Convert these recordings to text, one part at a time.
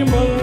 నీతి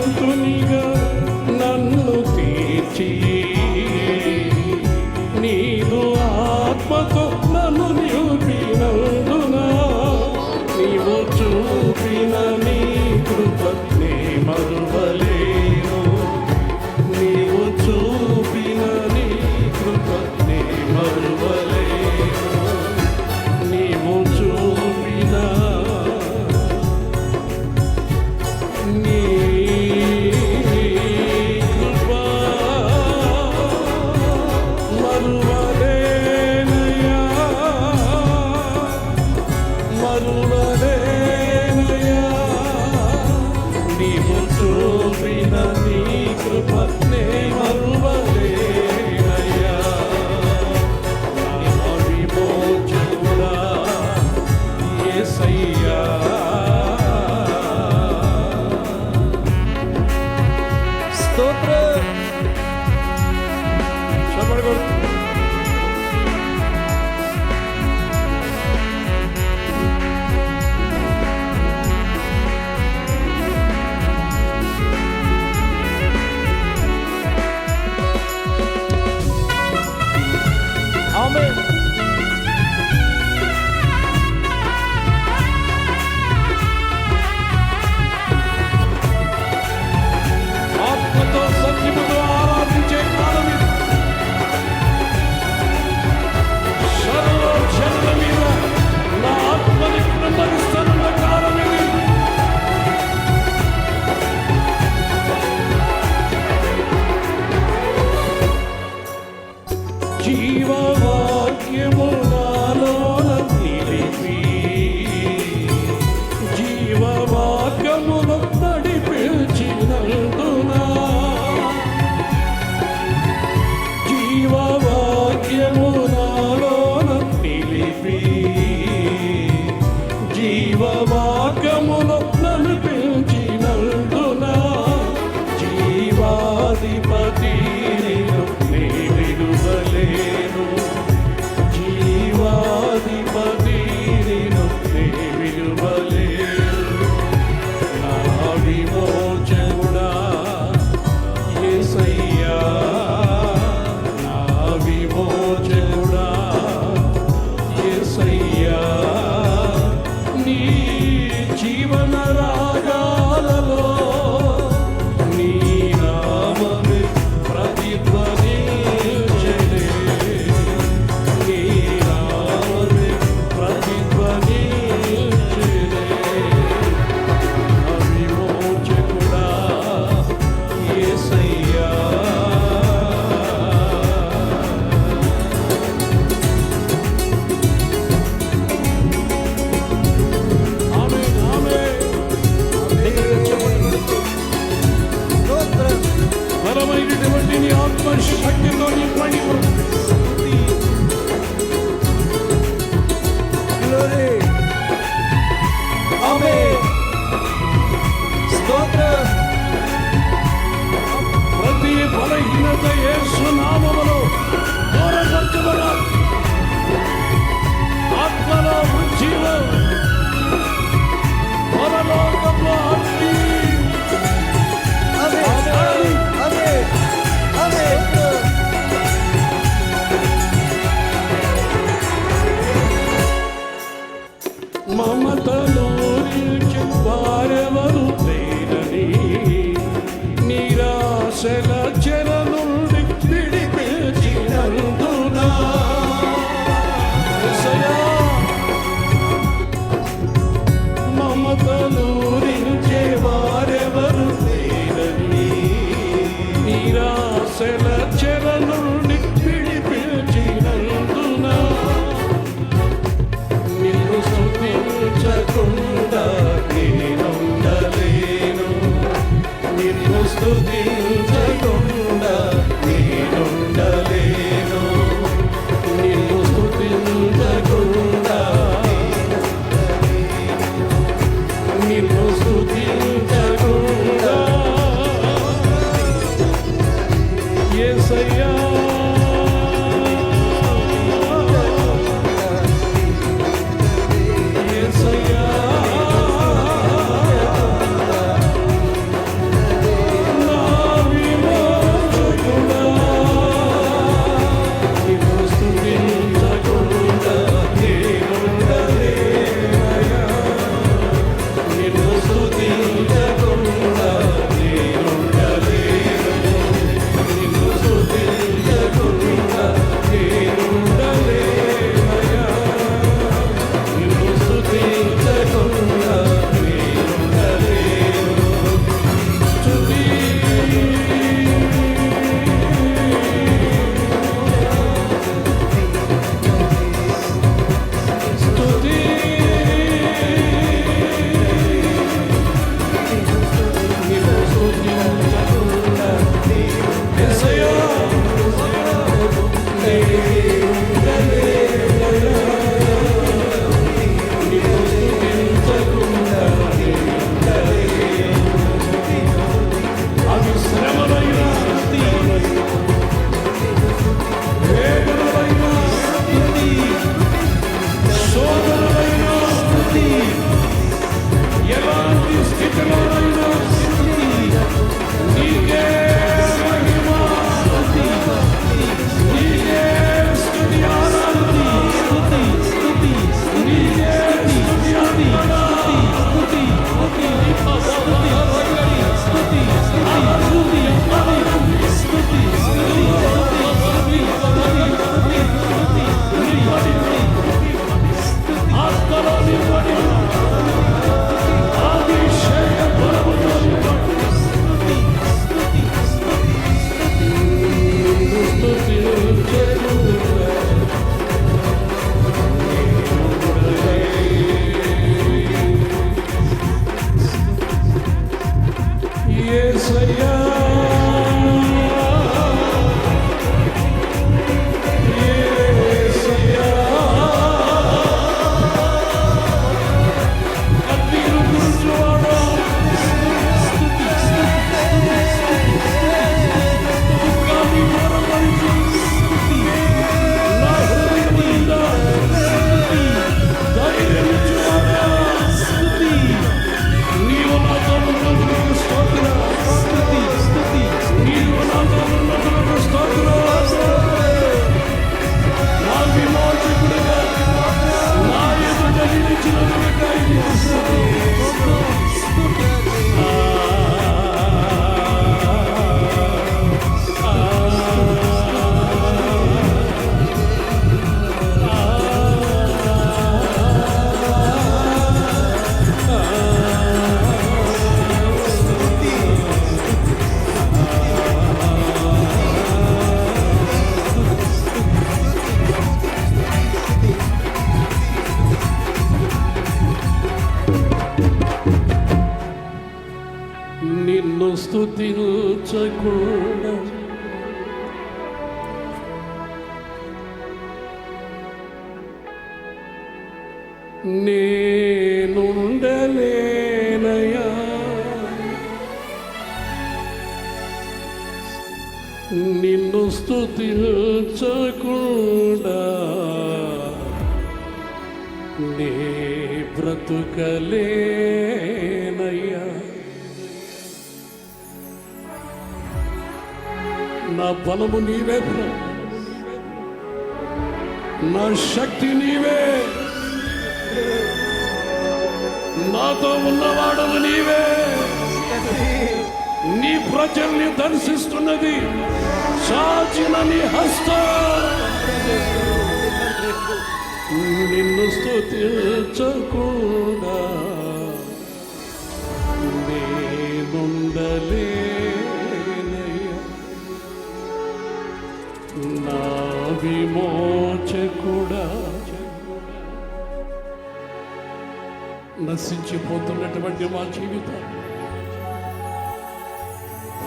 Amen. σε να స్తుతించకుండా నేనుండలేనయా నిన్ను స్తుతించకుండా నే బ్రతుకలేనయ్యా నా బలము నీవే నా శక్తి నీవే. నాతో ఉన్నవాడవు నీవే. నీ ప్రజల్ని దర్శిస్తున్నది చాచిన నీ హస్త. నిన్ను స్థుతించకుండా నేనుండలే. విమోచకుడా నశించిపోతున్నటువంటి మా జీవితం.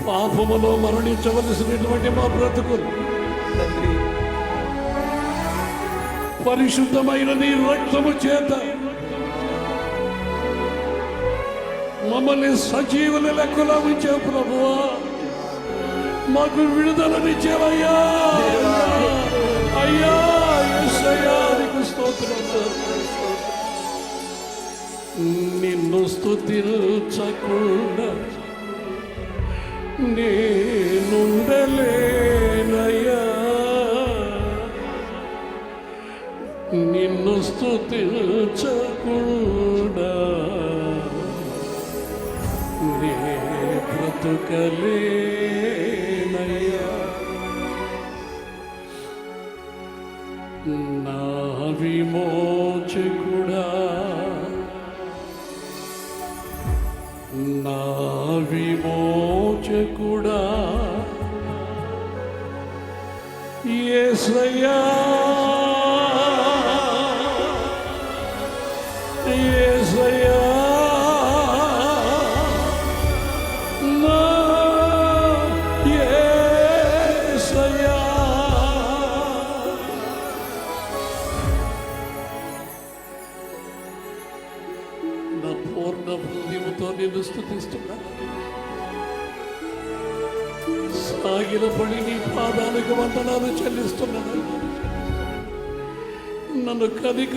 పాపములో మరణించవలసినటువంటి మా బ్రతుకులు తండ్రి. పరిశుద్ధమైన నీ రక్తము చేత మమ్మల్ని సజీవుల లెక్కలో ఉంచే ప్రభువా. మాకు విడుదలనిచ్చేవయ్యా. అయ్యా యేసయ్యా, నీకు స్తోత్రం నిన్ను స్థుతించకుండా నేనుండలేనయ్యా నిన్ను స్థుతించకుండా నే బ్రతుకలేనయ్యా. నా విమోచకుడా నా విమోచకుడా యేసయ్యా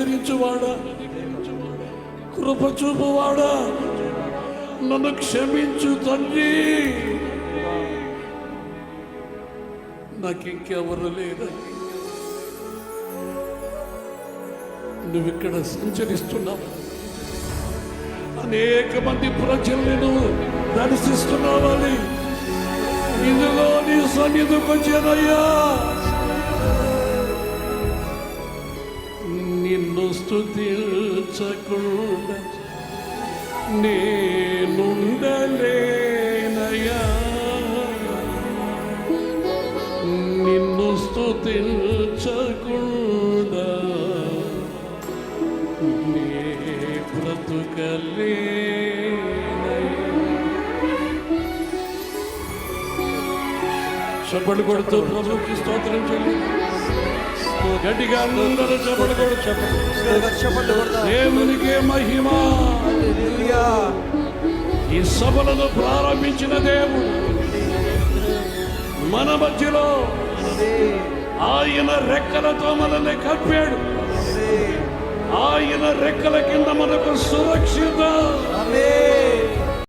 కనికరించువాడా కృప చూపువాడా నన్ను క్షమించు తండ్రి. నాకింకెవరు లేరు. నువ్వు ఇక్కడ సంచరిస్తున్నావు? అనేక మంది ప్రజలను దర్శిస్తున్నావని. ఇందులో నీ సన్నిధికి వచ్చానయ్యా నిన్ను స్థుతించకుండా నేనుండలేనయా నిన్ను స్థుతించకుండా నే బ్రతుకలే చప్పట్లు కొడుతూ ప్రభుకి స్తోత్రం చెల్లి గట్టిగా అందరూ చప్పట్లు కొడు చెప్పండి. దేవునికే మహిమ. ఈ సభలను ప్రారంభించిన దేవుడు మన మధ్యలో ఆయన రెక్కలతో మనల్ని కప్పాడు ఆయన రెక్కల కింద మనకు సురక్షిత.